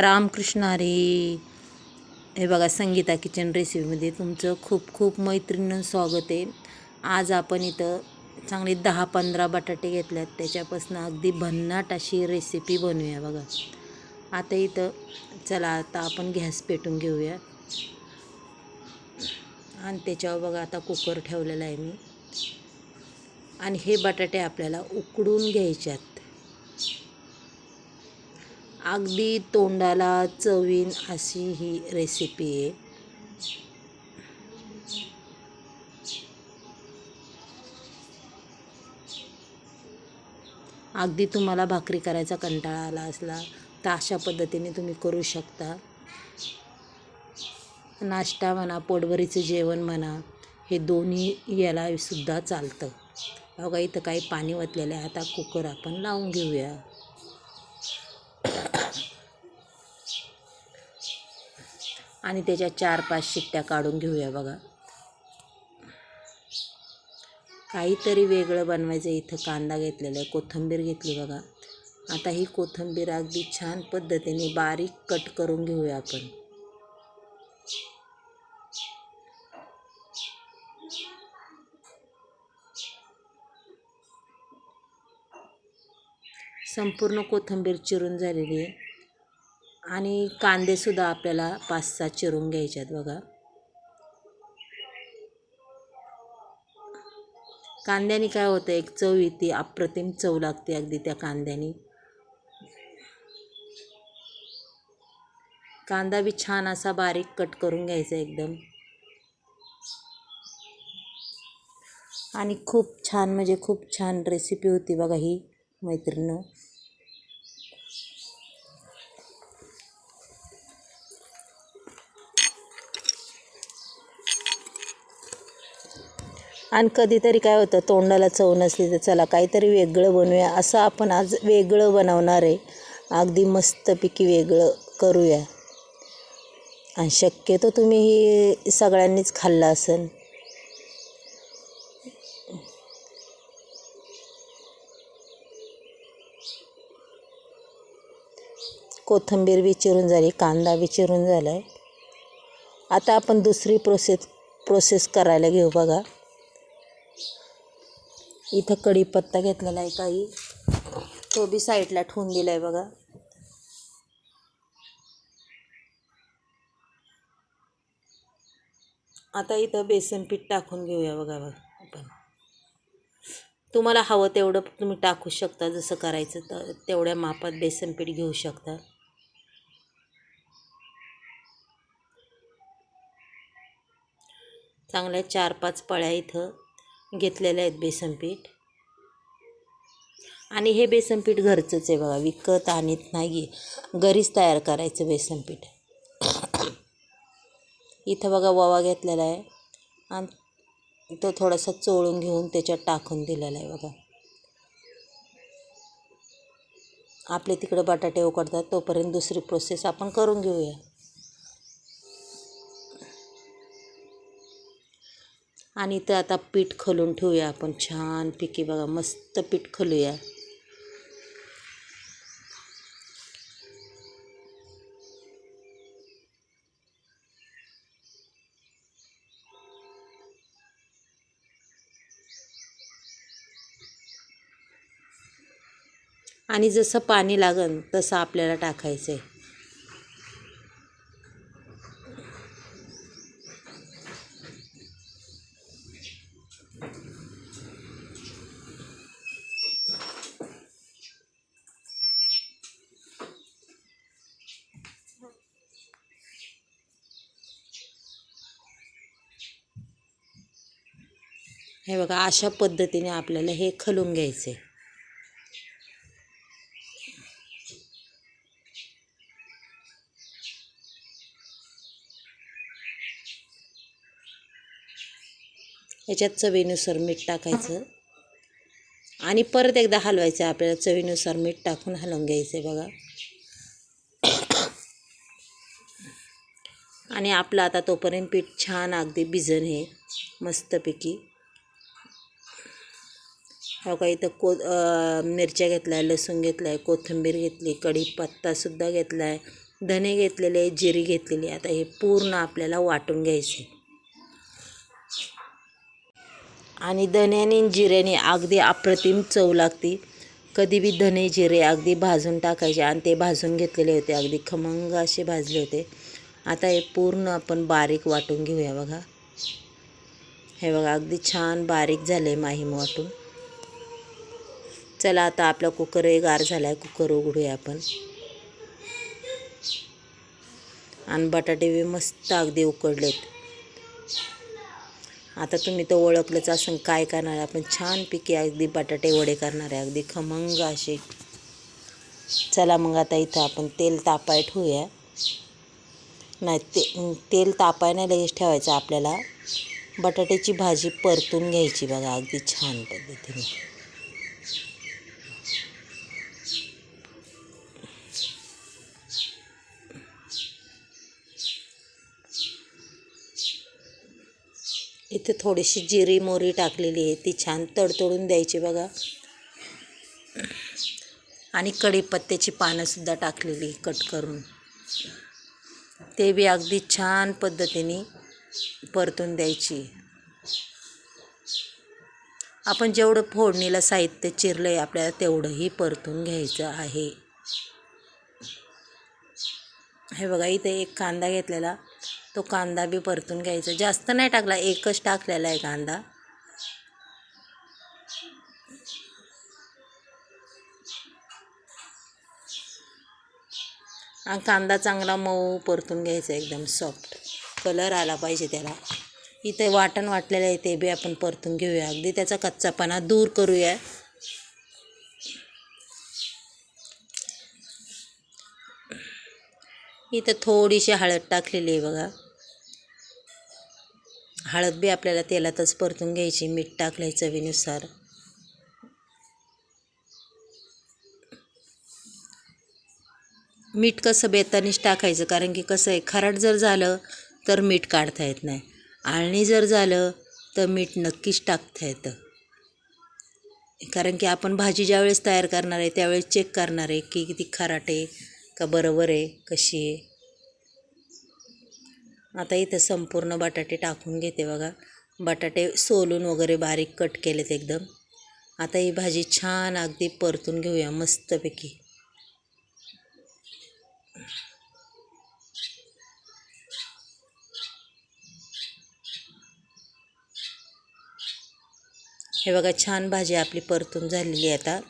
रामकृष्ण हरी हे बघा संगीता किचन रेसिपीमध्ये तुमचं खूप खूप मैत्रिणीनं स्वागत आहे. आज आपण इथं चांगले दहा पंधरा बटाटे घेतल्यात त्याच्यापासून अगदी भन्नाट अशी रेसिपी बनवूया बघा. आता इथं चला आता आपण गॅस पेटून घेऊया. आणि त्याच्यावर बघा आता कुकर ठेवलेला आहे मी. आणि हे बटाटे आपल्याला उकडून घ्यायच्यात अगदी तोंडाला चवीन अशी ही रेसिपी आहे. अगदी तुम्हाला भाकरी करायचा कंटाळा आला असला तर अशा पद्धतीने तुम्ही करू शकता. नाश्ता म्हणा पोटभरीचं जेवण म्हणा हे दोन्ही याला सुद्धा चालतं. बघा इथं काही पाणी वतलेलं आहे. आता कुकर आपण लावून घेऊया. आणि त्याच्या चार पाच शिट्ट्या काढून घेऊया बघा. काहीतरी वेगळं बनवायचं इथं कांदा घेतलेला आहे कोथिंबीर घेतली बघा. आता ही कोथिंबीर अगदी छान पद्धतीने बारीक कट करून घेऊया आपण. संपूर्ण कोथिंबीर चिरून झालेली आहे. आणि कांदेसुद्धा आपल्याला पाच सहा चिरून घ्यायच्यात बघा. कांद्याने काय होतं एक चव येते अप्रतिम चव लागते अगदी त्या कांद्याने. कांदा बी छान असा बारीक कट करून घ्यायचा एकदम. आणि खूप छान म्हणजे खूप छान रेसिपी होती बघा ही मैत्रिणी आणि कधीतरी काय होतं तोंडाला चव नसली तर चला काहीतरी वेगळं बनवूया असं आपण आज वेगळं बनवणार आहे. अगदी मस्तपैकी वेगळं करूया. आणि शक्यतो तुम्ही ही सगळ्यांनीच खाल्लं असेल. कोथिंबीर विचिरून झाली कांदा विचिरून झाला आहे आता आपण दुसरी प्रोसेस प्रोसेस करायला घेऊ बघा. इथं कढीपत्ता घेतलेला आहे काही. तो बी साईडला ठेवून दिला आहे बघा. आता इथं बेसन पीठ टाकून घेऊया बघा बघा आपण. तुम्हाला हवं तेवढं तुम्ही टाकू शकता जसं करायचं तर तेवढ्या मापात बेसन पीठ घेऊ शकता. चांगल्या चार पाच पळ्या इथं. घेतलेले आहेत बेसन पीठ. आणि हे बेसन पीठ घरचंच आहे बघा विकत आणत नाही घरीच तयार करायचं बेसन पीठ. इथं बघा ववा घेतलेला आहे. आणि तो थोडासा चोळून घेऊन त्याच्यात टाकून दिलेला आहे बघा. आपले तिकडे बटाटे उकडतात तोपर्यंत दुसरी प्रोसेस आपण करून घेऊया. आणि इथं आता पीठ खलून ठेवूया आपण. छान पिकी बघा मस्त पीठ खलूया. आणि जसं पाणी लागन तसं आपल्याला टाकायचं आहे हे बघा अशा पद्धतीने आपल्याला हे खलून घ्यायचं. आहे याच्यात चवीनुसार मीठ टाकायचं. आणि परत एकदा हलवायचं आपल्याला चवीनुसार मीठ टाकून हलवून घ्यायचं आहे बघा. आणि आपलं आता तोपर्यंत पीठ छान अगदी भिजन हे मस्तपैकी. हो का इथं को मिरच्या घेतल्या आहे लसूण घेतला आहे कोथिंबीर घेतली कढीपत्तासुद्धा घेतला आहे धने घेतलेले आहे जिरी घेतलेली. आहे आता हे पूर्ण आपल्याला वाटून घ्यायचे. आणि धन्याने जिऱ्याने अगदी अप्रतिम चव लागते. कधी बी धने जिरे अगदी भाजून टाकायचे आणि ते भाजून घेतलेले होते. अगदी खमंग असे भाजले होते. आता हे पूर्ण आपण बारीक वाटून घेऊया बघा. हे बघा अगदी छान बारीक झालं आहे माहीम वाटून. चला आता आपला कुकरही गार झाला आहे कुकर उघडूया आपण. आणि बटाटे बी मस्त अगदी उकडलेत. आता तुम्ही तर ओळखलंच असं काय करणार आहे. आपण छानपैकी अगदी बटाटे वडे करणार आहे. अगदी खमंग असे. चला मग आता इथं आपण तेल तापाय ठेवूया. नाही ते तेल तापाय नाही लगेच ठेवायचं आपल्याला. बटाट्याची भाजी परतून घ्यायची बघा अगदी छान पद्धतीने. इथे थोडीशी जिरी मोरी टाकलेली आहे ती छान तडतडून द्यायची बघा. आणि कढीपत्त्याची पानंसुद्धा टाकलेली कट करून. ते बी अगदी छान पद्धतीने परतून द्यायची. आपण जेवढं फोडणीला साहित्य चिरलं आहे आपल्याला तेवढंही परतून घ्यायचं आहे. हे बघा इथे एक कांदा घेतलेला. तो कांदा बी परतून घ्यायचा. जास्त नाही टाकला एकच टाकलेला आहे कांदा. आणि कांदा चांगला मऊ परतून घ्यायचा एकदम सॉफ्ट कलर आला पाहिजे त्याला. इथे वाटण वाटलेलं आहे ते बी आपण परतून घेऊया. अगदी त्याचा कच्चापणा दूर करूया. इथं थोडीशी हळद टाकलेली आहे बघा. हळद बी आपल्याला तेलातच परतून घ्यायची मीठ टाकलं आहे चवीनुसार. मीठ कसं बेतानीच टाकायचं? कारण की कसं आहे खराट जर झालं तर मीठ काढता येत नाही. आळणी जर झालं तर मीठ नक्कीच टाकता येतं. कारण की आपण भाजी ज्यावेळेस तयार करणार आहे त्यावेळेस चेक करणार आहे की किती खराट आहे का बरोबर आहे कशी आहे. आता इथं संपूर्ण बटाटे टाकून घेते बघा. बटाटे सोलून वगैरे बारीक कट केलेत एकदम. आता ही भाजी छान अगदी परतून घेऊया मस्तपैकी. हे बघा छान भाजी आपली परतून झालेली आहे आता.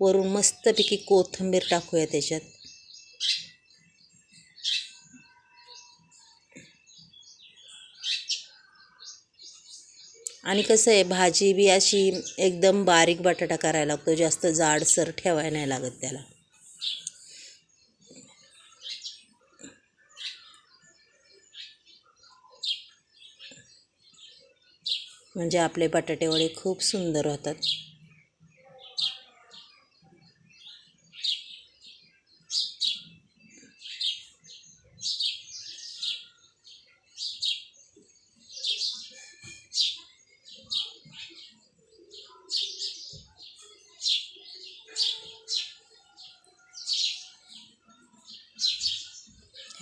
वरून मस्तपैकी कोथिंबीर टाकूया त्याच्यात. आणि कसं आहे भाजी बी अशी एकदम बारीक बटाटा करायला लागतो जास्त जाडसर ठेवायला नाही लागत त्याला. म्हणजे आपले बटाटे वडे खूप सुंदर होतात.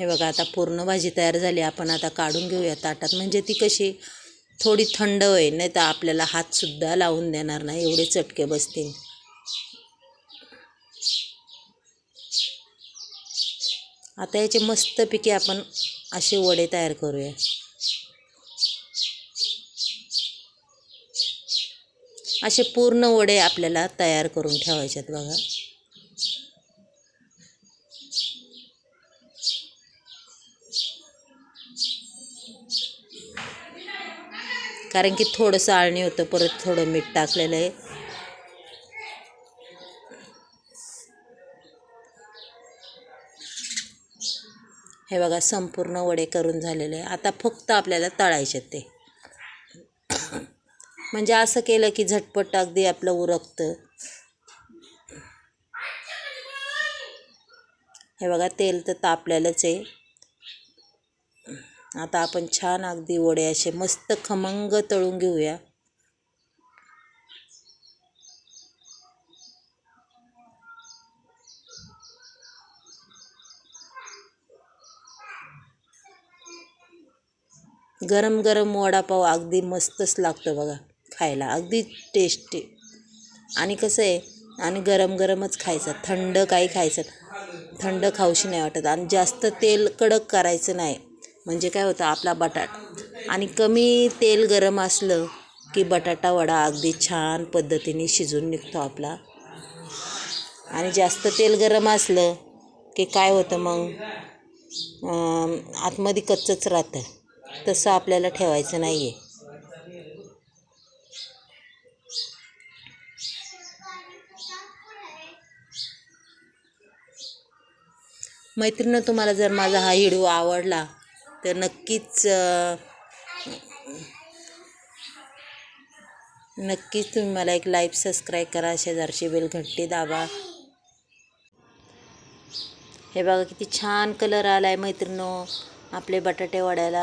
हे बघा आता पूर्ण भाजी तयार झाली आपण आता काढून घेऊया ताटात. म्हणजे ती कशी थोडी थंड होईल नाही तर आपल्याला हातसुद्धा लावून देणार नाही एवढे चटके बसतील. आता याचे मस्तपैकी आपण असे वडे तयार करूया. असे पूर्ण वडे आपल्याला तयार करून ठेवायच्यात बघा. कारण की थोडंसं आळणी होतं परत थोडं मीठ टाकलेलं आहे. हे बघा संपूर्ण वडे करून झालेले आहे. आता फक्त आपल्याला तळायचे ते. म्हणजे असं केलं की झटपट अगदी आपलं उरकतं. हे बघा तेल तर तापलेलंच आहे. आता आपण छान अगदी वडे असे मस्त खमंग तळून घेऊया. गरम गरम वडापाव अगदी मस्तच लागतो बघा खायला. अगदी टेस्टी आणि कसं आहे आणि गरम गरमच खायचं. थंड काही खायचं. थंड खाऊशी नाही वाटत. आणि जास्त तेल कडक करायचं नाही. म्हणजे काय होतं आपला बटाट. आणि कमी तेल गरम असलं की बटाटा वडा अगदी छान पद्धतीने शिजून निघतो आपला. आणि जास्त तेल गरम असलं की काय होतं मग? आतमध्ये कच्चंच राहतं. तसं आपल्याला ठेवायचं नाही आहे मैत्रिणं तुम्हाला जर माझा हा व्हिडिओ आवडला तर नक्कीच नक्कीच तुम्ही मला एक लाईक सबस्क्राईब करा. शेजारची बेल घंटी दाबा. हे बघा किती छान कलर आला आहे मैत्रिणो. आपले बटाटे वड्याला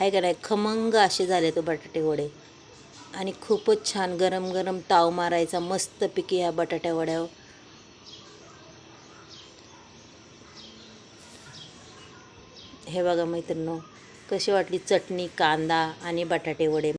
आहे का नाही? खमंग असे झाले तो बटाटे वडे. आणि खूपच छान गरम गरम ताव मारायचा. मस्तपैकी ह्या बटाट्या वड्यावर. हे बघा मैत्रिणो कशी वाटली चटणी कांदा आणि बटाटे वडे?